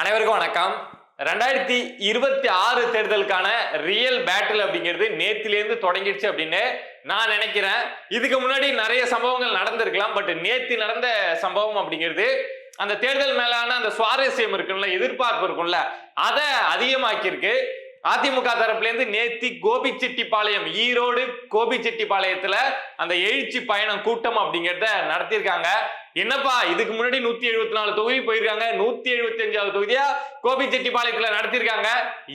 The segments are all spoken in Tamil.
அனைவருக்கும் வணக்கம். ரெண்டாயிரத்தி இருபத்தி ஆறு தேர்தலுக்கான ரியல் பேட்டில் அப்படிங்கிறது நேத்திலேருந்து தொடங்கிடுச்சு அப்படின்னு நான் நினைக்கிறேன். இதுக்கு முன்னாடி நிறைய சம்பவங்கள் நடந்திருக்கலாம் பட் நேத்தி நடந்த சம்பவம் அப்படிங்கிறது அந்த தேர்தல் மேலான அந்த சுவாரஸ்யம் இருக்குல்ல எதிர்பார்ப்பு இருக்கும்ல அதை அதிகமாக்கியிருக்கு. அதிமுக தரப்புலேருந்து நேத்தி கோபிச்செட்டிப்பாளையம் ஈரோடு கோபிச்செட்டிப்பாளையத்துல அந்த எழுச்சி பயணம் கூட்டம் அப்படிங்கிறத நடத்தியிருக்காங்க. என்னப்பா இதுக்கு முன்னாடி நூத்தி எழுபத்தி நாலு தொகுதி போயிருக்காங்க நூத்தி எழுபத்தி அஞ்சாவது தொகுதியா கோபிச்செட்டிப்பாளையத்துல நடத்திருக்காங்க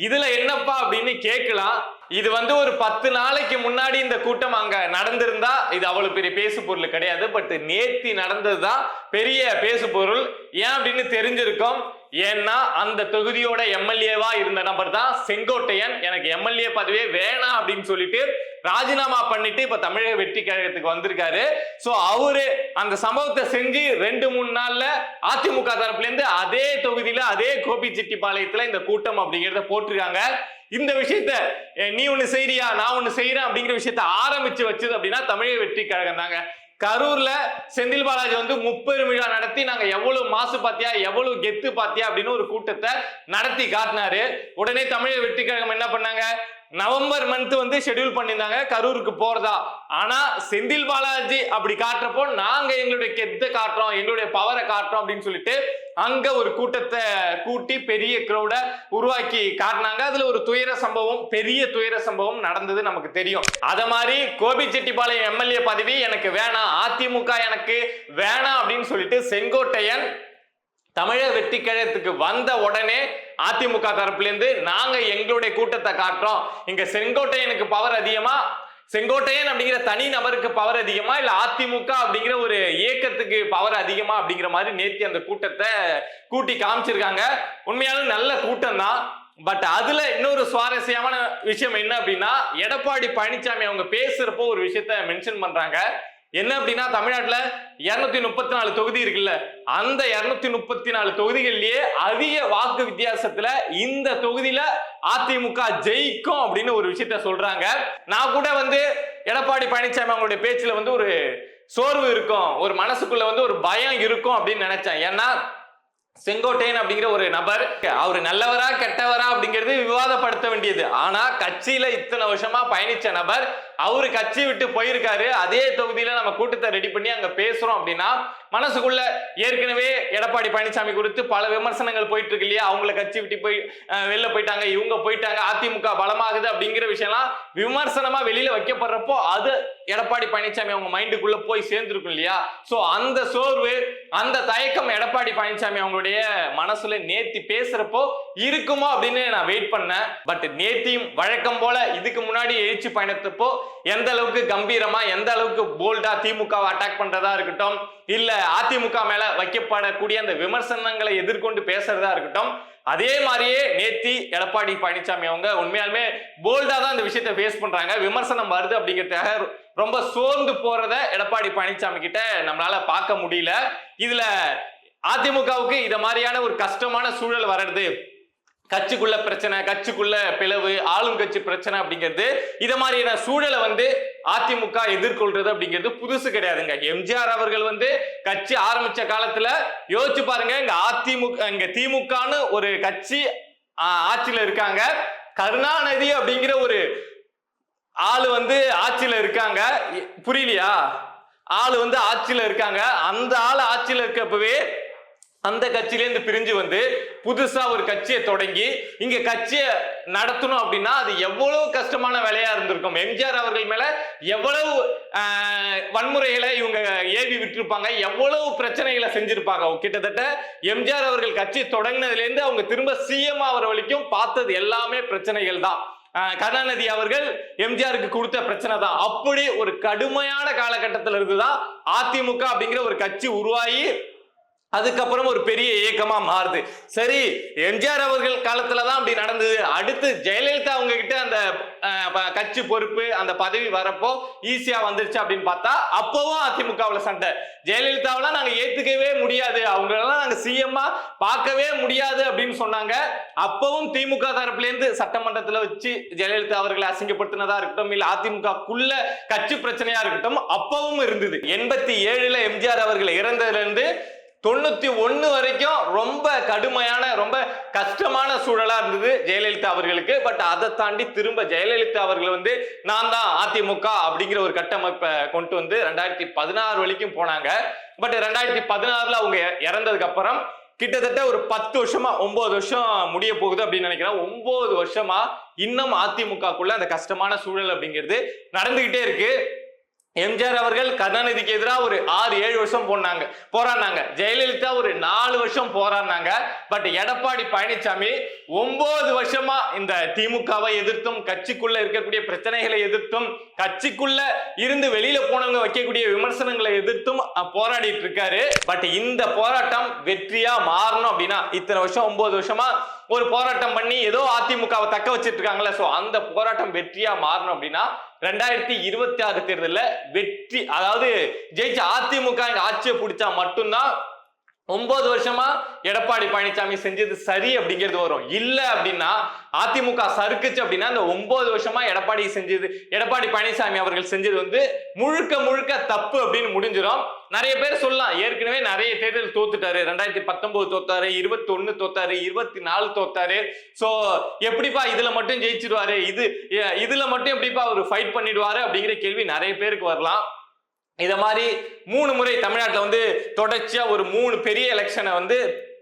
இதுல என்னப்பா அப்படின்னு கேட்கலாம். இது வந்து ஒரு பத்து நாளைக்கு முன்னாடி இந்த கூட்டம் அங்க நடந்திருந்தா இது அவ்வளவு பெரிய பேசு பொருள் கிடையாது பட் நேத்தி நடந்ததுதான் பெரிய பேசு பொருள். ஏன் அப்படின்னு தெரிஞ்சிருக்கோம். ஏன்னா அந்த தொகுதியோட எம்எல்ஏவா இருந்த நபர் தான் செங்கோட்டையன். எனக்கு எம்எல்ஏ பதவியே வேணாம் அப்படின்னு சொல்லிட்டு ராஜினாமா பண்ணிட்டு இப்ப தமிழக வெற்றி கழகத்துக்கு வந்திருக்காரு. சோ அவரு அந்த சம்பவத்தை செஞ்சு ரெண்டு மூணு நாள்ல அதிமுக தரப்புல இருந்து அதே தொகுதியில அதே கோபிச்செட்டிப்பாளையத்துல இந்த கூட்டம் அப்படிங்கறத போட்டிருக்காங்க. இந்த விஷயத்த நீ ஒண்ணு செய்யறியா நான் ஒண்ணு செய்யறேன் அப்படிங்கிற விஷயத்த ஆரம்பிச்சு வச்சது அப்படின்னா தமிழக வெற்றி கழகம் தாங்க. கரூர்ல செந்தில் பாலாஜி வந்து முப்பெரும் விழா நடத்தி நாங்க எவ்வளவு மாசு பாத்தியா? எவ்வளவு கெத்து பாத்தியா? அப்படின்னு ஒரு கூட்டத்தை நடத்தி காட்டினாரு. உடனே தமிழக வெற்றி கழகம் என்ன பண்ணாங்க? நவம்பர் மந்த் வந்து ஷெட்யூல் பண்ணியிருந்தாங்க. கரூருக்கு போறதா. ஆனா செந்தில் பாலாஜி அப்படி காட்டுறப்போ நாங்க எங்களுடைய கெத்தை காட்டுறோம் எங்களுடைய பவரை காட்டுறோம் அப்படின்னு சொல்லிட்டு அங்க ஒரு கூட்டத்தை கூட்டி பெரிய க்ரௌட உருவாக்கி காட்டினாங்க. அதுல ஒரு துயர சம்பவம் பெரிய துயர சம்பவம் நடந்தது நமக்கு தெரியும். அத மாதிரி கோபிச்செட்டிப்பாளையம் எம்எல்ஏ பதவி எனக்கு வேணாம் அதிமுக எனக்கு வேணாம் அப்படின்னு சொல்லிட்டு செங்கோட்டையன் தமிழக வெற்றி கழகத்துக்கு வந்த உடனே அதிமுக தரப்புலேருந்து நாங்கள் நாங்க எங்களுடைய கூட்டத்தை காட்டுறோம். இங்க செங்கோட்டையனுக்கு பவர் அதிகமா? செங்கோட்டையன் அப்படிங்கிற தனி நபருக்கு பவர் அதிகமா? இல்ல அதிமுக அப்படிங்கிற ஒரு இயக்கத்துக்கு பவர் அதிகமா? அப்படிங்கிற மாதிரி நேத்தி அந்த கூட்டத்தை கூட்டி காமிச்சிருக்காங்க. உண்மையாலும் நல்ல கூட்டம் தான். பட் அதுல இன்னொரு சுவாரஸ்யமான விஷயம் என்ன அப்படின்னா எடப்பாடி பழனிசாமி அவங்க பேசுறப்போ ஒரு விஷயத்த மென்ஷன் பண்றாங்க. என்ன அப்படின்னா தமிழ்நாட்டில் இரநூத்தி முப்பத்தி நாலு தொகுதி இருக்குல்ல அந்த இரநூத்தி முப்பத்தி நாலு தொகுதிகள்லயே அதிக வாக்கு வித்தியாசத்துல இந்த தொகுதியில அதிமுக ஜெயிக்கும் அப்படின்னு ஒரு விஷயத்த சொல்றாங்க. நான் கூட வந்து எடப்பாடி பழனிசாமி அவங்களுடைய பேச்சுல வந்து ஒரு சோர்வு இருக்கும் ஒரு மனசுக்குள்ள வந்து ஒரு பயம் இருக்கும் அப்படின்னு நினைச்சேன். ஏன்னா செங்கோட்டையன் அப்படிங்கிற ஒரு நபர் அவர் நல்லவரா கெட்டவரா அப்படிங்கிறது விவாதப்படுத்த வேண்டியது. ஆனா கட்சியில இத்தனை வருஷமா பயணிச்ச நபர் அவரு கட்சி விட்டு போயிருக்காரு. அதே தொகுதியில நம்ம கூட்டத்தை ரெடி பண்ணி அங்க பேசுறோம் அப்படின்னா மனசுக்குள்ள ஏற்கனவே எடப்பாடி பழனிசாமி குறித்து பல விமர்சனங்கள் போயிட்டு இருக்கு இல்லையா? அவங்கள கட்சி விட்டு போய் வெளில போயிட்டாங்க இவங்க போயிட்டாங்க அதிமுக பலமாகுது அப்படிங்கிற விஷயம்லாம் விமர்சனமா வெளியில வைக்கப்படுறப்போ அது எடப்பாடி பழனிசாமி அவங்க மைண்டுக்குள்ள போய் சேர்ந்துருக்கும் இல்லையா? ஸோ அந்த சோர்வு அந்த தயக்கம் எடப்பாடி பழனிசாமி அவங்களுடைய மனசுல நேத்தி பேசுறப்போ இருக்குமோ அப்படின்னு நான் வெயிட் பண்ணேன். பட் நேத்தியும் வழக்கம் போல இதுக்கு முன்னாடி எழுச்சி பயணத்தப்போ எந்த அளவுக்கு கம்பீரமா எந்த அளவுக்கு போல்டா திமுகவை அட்டாக் பண்றதா இருக்கட்டும் இல்ல அதிமுக மேல வைக்கப்படக்கூடிய அந்த விமர்சனங்களை எதிர்கொண்டு பேசுறதா இருக்கட்டும் அதே மாதிரியே நேத்தி எடப்பாடி பழனிசாமி அவங்க உண்மையாலுமே போல்டா தான் இந்த விஷயத்தை ஃபேஸ் பண்றாங்க. விமர்சனம் வருது அப்படிங்கிறதுக்காக ரொம்ப சோர்ந்து போறத எடப்பாடி பழனிசாமி கிட்ட நம்மளால பார்க்க முடியல. இதுல அதிமுகவுக்கு இத மாதிரியான ஒரு கஷ்டமான சூழல் வர்றது கட்சிக்குள்ள பிரச்சனை கட்சிக்குள்ள பிளவு ஆளுங்கட்சி பிரச்சனை அப்படிங்கிறது இத மாதிரியான சூழலை வந்து அதிமுக எதிர்கொள்றது அப்படிங்கிறது புதுசு கிடையாதுங்க. எம்ஜிஆர் அவர்கள் வந்து கட்சி ஆரம்பிச்ச காலத்துல யோசிச்சு பாருங்க இங்க அதிமுக இங்க திமுகன்னு ஒரு கட்சி ஆட்சியில இருக்காங்க. கருணாநிதி அப்படிங்கிற ஒரு ஆளு வந்து ஆட்சியில இருக்காங்க. இ- புரியலையா? ஆளு வந்து ஆட்சியில இருக்காங்க. அந்த ஆள் ஆட்சியில இருக்கப்பவே அந்த கட்சியிலேருந்து பிரிஞ்சு வந்து புதுசா ஒரு கட்சியை தொடங்கி இங்க கட்சியை நடத்தணும் அப்படின்னா அது எவ்வளவு கஷ்டமான வேலையா இருந்திருக்கும். எம்ஜிஆர் அவர்கள் மேல எவ்வளவு வன்முறைகளை இவங்க ஏவி விட்டுருப்பாங்க எவ்வளவு பிரச்சனைகளை செஞ்சிருப்பாங்க. கிட்டத்தட்ட எம்ஜிஆர் அவர்கள் கட்சி தொடங்கினதுலேருந்து அவங்க திரும்ப சிஎம் ஆகிற வரைக்கும் பார்த்தது எல்லாமே பிரச்சனைகள் தான். கருணாநிதி அவர்கள் எம்ஜிஆருக்கு கொடுத்த பிரச்சனை தான். அப்படி ஒரு கடுமையான காலகட்டத்தில் இருந்துதான் அதிமுக அப்படிங்கிற ஒரு கட்சி உருவாகி அதுக்கப்புறம் ஒரு பெரிய இயக்கமா மாறுது. சரி எம்ஜிஆர் அவர்கள் காலத்துல தான் அப்படி நடந்தது. அடுத்து ஜெயலலிதா அவங்க கிட்ட அந்த ப- கட்சி பொறுப்பு அந்த பதவி வரப்போ ஈஸியா வந்துருச்சு அப்படின்னு பார்த்தா அப்பவும் அதிமுகவுல சண்டை. ஜெயலலிதாவெல்லாம் நாங்க ஏத்துக்கவே முடியாது. அவங்களெல்லாம் நாங்க சிஎம்மா பார்க்கவே முடியாது அப்படின்னு சொன்னாங்க. அப்பவும் திமுக தரப்புல இருந்து சட்டமன்றத்துல வச்சு ஜெயலலிதா அவர்களை அசிங்கப்படுத்தினதா இருக்கட்டும் இல்ல அதிமுகக்குள்ள கட்சி பிரச்சனையா இருக்கட்டும் அப்பவும் இருந்தது. எண்பத்தி ஏழுல எம்ஜிஆர் அவர்கள் இறந்ததுல இருந்து தொண்ணூத்தி ஒன்னு வரைக்கும் ரொம்ப கடுமையான ரொம்ப கஷ்டமான சூழலா இருந்தது ஜெயலலிதா அவர்களுக்கு. பட் அதை தாண்டி திரும்ப ஜெயலலிதா அவர்கள் வந்து நான் தான் அதிமுக அப்படிங்கிற ஒரு கட்டமைப்பை கொண்டு வந்து ரெண்டாயிரத்தி பதினாறு வரைக்கும் போனாங்க. பட் ரெண்டாயிரத்தி பதினாறுல அவங்க இறந்ததுக்கு அப்புறம் கிட்டத்தட்ட ஒரு பத்து வருஷமா ஒன்பது வருஷம் முடிய போகுது அப்படின்னு நினைக்கிறேன். ஒன்பது வருஷமா இன்னும் அதிமுகக்குள்ள அந்த கஷ்டமான சூழல் அப்படிங்கிறது நடந்துகிட்டே இருக்கு. எம்ஜிஆர் அவர்கள் கருணாநிதிக்கு எதிராக ஒரு ஆறு ஏழு வருஷம் போனாங்க. போராடினாங்க. ஜெயலலிதா ஒரு நாலு வருஷம் போராடினாங்க. பட் எடப்பாடி பழனிசாமி ஒன்பது வருஷமா இந்த திமுகவை எதிர்த்தும் கட்சிக்குள்ள இருக்கக்கூடிய பிரச்சனைகளை எதிர்த்தும் கட்சிக்குள்ள இருந்து வெளியில போனவங்க வைக்கக்கூடிய விமர்சனங்களை எதிர்த்தும் போராடிட்டு இருக்காரு. பட் இந்த போராட்டம் வெற்றியா மாறணும் அப்படின்னா இத்தனை வருஷம் ஒன்பது வருஷமா ஒரு போராட்டம் பண்ணி ஏதோ அதிமுகவை தக்க வச்சிட்டு இருக்காங்களே ஸோ அந்த போராட்டம் வெற்றியா மாறணும் அப்படின்னா ரெண்டாயிரத்தி இருபத்தி ஆறு தேர்தலில் வெற்றி அதாவது ஜெயிச்ச அதிமுக ஆட்சியை பிடிச்சா மட்டும்தான் ஒன்பது வருஷமா எடப்பாடி பழனிசாமி செஞ்சது சரி அப்படிங்கிறது வரும். இல்ல அப்படின்னா அதிமுக சறுக்குச்சு அப்படின்னா இந்த ஒன்பது வருஷமா எடப்பாடி செஞ்சது எடப்பாடி பழனிசாமி அவர்கள் செஞ்சது வந்து முழுக்க முழுக்க தப்பு அப்படின்னு முடிஞ்சிடும் நிறைய பேர் சொல்லலாம். ஏற்கனவே நிறைய தேர்தல் தோத்துட்டாரு. ரெண்டாயிரத்தி பத்தொன்பது தோத்தாரு இருபத்தி ஒன்னு தோத்தாரு இருபத்தி நாலு தோத்தாரு. சோ எப்படிப்பா இதுல மட்டும் ஜெயிச்சிருவாரு? இது இதுல மட்டும் எப்படிப்பா அவர் ஃபைட் பண்ணிடுவாரு அப்படிங்கிற கேள்வி நிறைய பேருக்கு வரலாம். இதை மாதிரி மூணு முறை தமிழ்நாட்டில் வந்து தொடர்ச்சியாக ஒரு மூணு பெரிய எலெக்ஷனை வந்து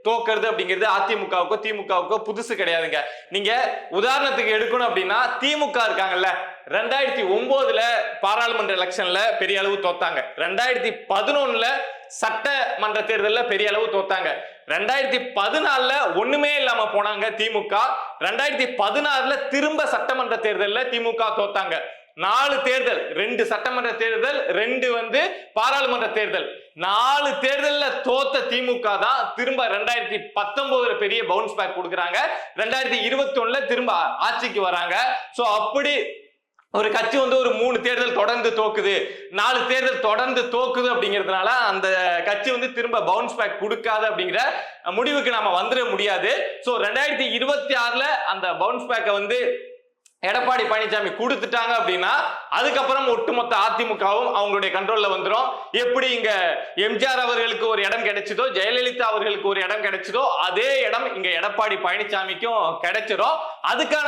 தோக்கிறது அப்படிங்கிறது அதிமுகவுக்கோ திமுகவுக்கோ புதுசு கிடையாதுங்க. நீங்க உதாரணத்துக்கு எடுக்கணும் அப்படின்னா திமுக இருக்காங்கல்ல ரெண்டாயிரத்தி ஒன்பதுல பாராளுமன்ற எலெக்ஷன்ல பெரிய அளவு தோத்தாங்க. ரெண்டாயிரத்தி பதினொன்னுல சட்டமன்ற தேர்தலில் பெரிய அளவு தோத்தாங்க. ரெண்டாயிரத்தி பதினாலுல ஒண்ணுமே இல்லாம போனாங்க திமுக. ரெண்டாயிரத்தி பதினாறுல திரும்ப சட்டமன்ற தேர்தலில் திமுக தோத்தாங்க. நாலு தேர்தல் ரெண்டு சட்டமன்ற தேர்தல் ரெண்டு வந்து பாராளுமன்ற தேர்தல். நாலு தேர்தலில் தோத்த திமுக தான் திரும்ப ரெண்டாயிரத்தி பத்தொன்பதுல பெரிய பவுன்ஸ் பேக் கொடுக்குறாங்க. ரெண்டாயிரத்தி இருபத்தி ஒண்ணுல திரும்ப ஆட்சிக்கு வராங்க. ஸோ அப்படி ஒரு கட்சி வந்து ஒரு மூணு தேர்தல் தொடர்ந்து தோக்குது. நாலு தேர்தல் தொடர்ந்து தோக்குது அப்படிங்கிறதுனால அந்த கட்சி வந்து திரும்ப பவுன்ஸ் பேக் கொடுக்காது அப்படிங்கிற முடிவுக்கு நாம வந்துட முடியாது. ஸோ ரெண்டாயிரத்தி இருபத்தி ஆறுல அந்த பவுன்ஸ் பேக்கை வந்து எடப்பாடி பழனிசாமி கொடுத்துட்டாங்க அப்படின்னா அதுக்கப்புறம் ஒட்டுமொத்த அதிமுகவும் அவங்களுடைய கண்ட்ரோல்ல வந்துடும் எப்படி இங்க எம்ஜிஆர் அவர்களுக்கு ஒரு இடம் கிடைச்சதோ ஜெயலலிதா அவர்களுக்கு ஒரு இடம் கிடைச்சதோ அதே இடம் இங்க எடப்பாடி பழனிசாமிக்கும் கிடைச்சிடும் அதுக்கான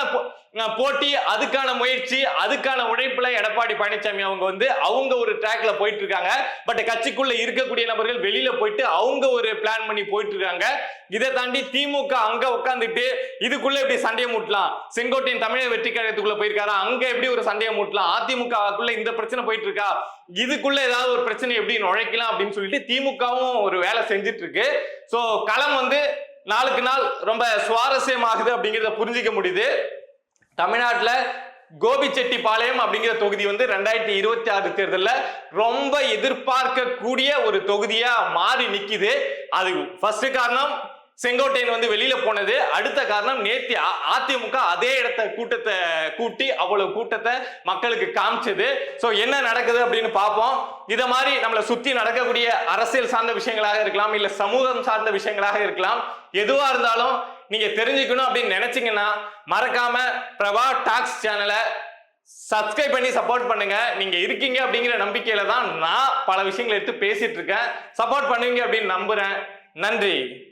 போட்டி அதுக்கான முயற்சி அதுக்கான உழைப்புல எடப்பாடி பழனிசாமி அவங்க வந்து அவங்க ஒரு ட்ராக்ல போயிட்டு இருக்காங்க பட் கட்சிக்குள்ள இருக்கக்கூடிய நபர்கள் வெளியில போயிட்டு அவங்க ஒரு பிளான் பண்ணி போயிட்டு இருக்காங்க இதை தாண்டி திமுக அங்க உட்காந்துட்டு இதுக்குள்ள எப்படி சண்டையை மூட்டலாம்? செங்கோட்டையின் தமிழக வெற்றி கழகத்துக்குள்ள போயிருக்காரா? அங்க எப்படி ஒரு சண்டையை மூட்டலாம்? அதிமுகக்குள்ள இந்த பிரச்சனை போயிட்டு இருக்கா இதுக்குள்ள ஏதாவது ஒரு பிரச்சனை எப்படி நுழைக்கலாம் அப்படின்னு சொல்லிட்டு திமுகவும் ஒரு வேலை செஞ்சுட்டு இருக்கு ஸோ களம் வந்து நாளுக்கு நாள் ரொம்ப சுவாரஸ்யமாகுது அப்படிங்கிறத புரிஞ்சிக்க முடியுது. தமிழ்நாட்டில் கோபிச்செட்டிப்பாளையம் அப்படிங்கிற தொகுதி வந்து ரெண்டாயிரத்தி இருபத்தி ஆறு தேர்தலில் ரொம்ப எதிர்பார்க்கக்கூடிய ஒரு தொகுதியாக மாறி நிற்கிது அது ஃபர்ஸ்ட் காரணம் செங்கோட்டையன் வந்து வெளியில போனது. அடுத்த காரணம் நேத்தி அ- அதிமுக அதே இடத்த கூட்டத்தை கூட்டி அவ்வளவு கூட்டத்தை மக்களுக்கு காமிச்சது. சோ என்ன நடக்குது அப்படின்னு பார்ப்போம். இத மாதிரி நம்மளை சுத்தி நடக்கக்கூடிய அரசியல் சார்ந்த விஷயங்களாக இருக்கலாம் இல்ல சமூகம் சார்ந்த விஷயங்களாக இருக்கலாம். எதுவா இருந்தாலும் நீங்க தெரிஞ்சுக்கணும் அப்படின்னு நினைச்சீங்கன்னா மறக்காம பிரபா டாக்ஸ் சேனலை சப்ஸ்கிரைப் பண்ணி சப்போர்ட் பண்ணுங்க. நீங்க இருக்கீங்க அப்படிங்கிற நம்பிக்கையில தான் நான் பல விஷயங்களை எடுத்து பேசிட்டு இருக்கேன். சப்போர்ட் பண்ணுவீங்க அப்படின்னு நம்புறேன். நன்றி.